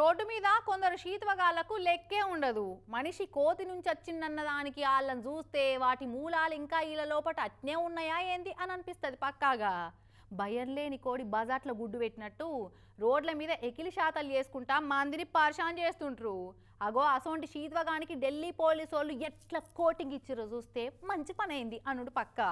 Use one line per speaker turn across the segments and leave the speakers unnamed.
Road మీద కొందరు శీతవగాళ్ళకు లెక్కే ఉండదు. మనిషి కోతి నుంచి వచ్చిందన్న దానికి వాళ్ళని చూస్తే వాటి మూలాలు ఇంకా వీళ్ళ లోపట అట్నే ఉన్నాయా ఏంది అని అనిపిస్తుంది పక్కాగా. భయం లేని కోడి బజార్లో గుడ్డు పెట్టినట్టు రోడ్ల మీద ఎకిలి శాతాలు చేసుకుంటా మందిని పరిశాన్ చేస్తుంటారు. అగో అసోంటి శీతవగానికి ఢిల్లీ పోలీసు వాళ్ళు ఎట్లా కోటింగ్ ఇచ్చిరో చూస్తే మంచి పని అయింది అనుడు పక్కా.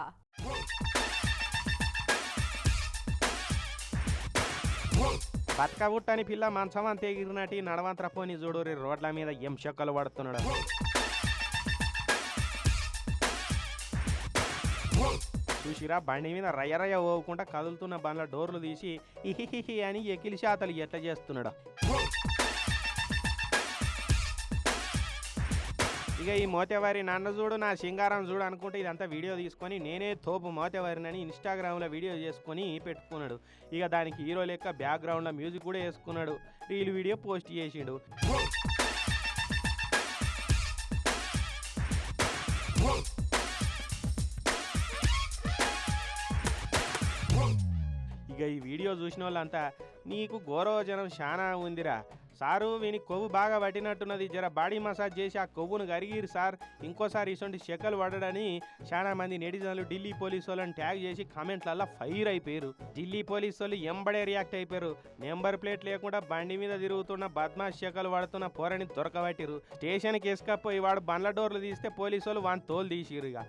బతకబుట్టని పిల్ల మంచం ఎగిరినటి నడవంతర పోని చూడు రోడ్ల మీద ఎం చెక్కలు పడుతున్నాడు? చూసిరా బండి మీద రయ్య రయ్య పోకుండా కదులుతున్న బండ్ల డోర్లు తీసి ఇహిహిహి అని ఎకిలి శాతలు ఎట్లా చేస్తున్నాడు? ఇక ఈ మోతేవారి నన్ను చూడు నా సింగారం చూడు అనుకుంటే ఇదంతా వీడియో తీసుకొని నేనే తోపు మోతేవారినని ఇన్స్టాగ్రామ్లో వీడియో చేసుకొని పెట్టుకున్నాడు. ఇక దానికి హీరో లెక్క బ్యాక్గ్రౌండ్లో మ్యూజిక్ కూడా వేసుకున్నాడు. రీల్ వీడియో పోస్ట్ చేసిండు. ఇక ఈ వీడియో చూసిన వాళ్ళంతా నీకు గౌరవజనం చాలా ఉందిరా. సారు వీని కొవ్వు బాగా పట్టినట్టున్నది. జర బాడీ మసాజ్ చేసి ఆ కొవ్వును కరిగిరు సార్. ఇంకోసారి ఇటువంటి చెక్కలు పడడని చాలా మంది నెటిజన్లు ఢిల్లీ పోలీసు వాళ్ళని ట్యాగ్ చేసి కామెంట్లల్లో ఫైర్ అయిపోయారు ఢిల్లీ పోలీసు వాళ్ళు ఎంబడే రియాక్ట్ అయిపోయారు నెంబర్ ప్లేట్ లేకుండా బండి మీద తిరుగుతున్న బద్మాష్ చెక్కలు పడుతున్న పోరని దొరకబట్టిరు స్టేషన్కి వేసుకపోయి వాడు బండ్ల డోర్లు తీస్తే పోలీసు వాళ్ళు వాని తోలు తీసిరు ఇక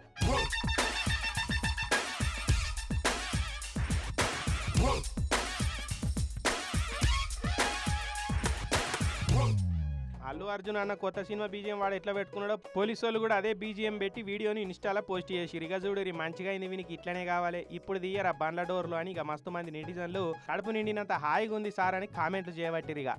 అల్లు అర్జున్ అన్న కొత్త సినిమా బీజిఎం వాడు ఎట్లా పెట్టుకున్నాడో పోలీసు వాళ్ళు కూడా అదే బీజిఎం పెట్టి వీడియోని ఇన్స్టాలో పోస్ట్ చేసి ఇక చూడు రీ మంచిగా అయింది వీనికి ఇట్లనే కావాలి. ఇప్పుడు దియ్యరా బండ్ల డోర్లు అని ఇక మస్తు మంది నెటిజన్లు కడుపు నిండినంత హాయిగా ఉంది సార్ అని కామెంట్లు చేయబట్టిరిగా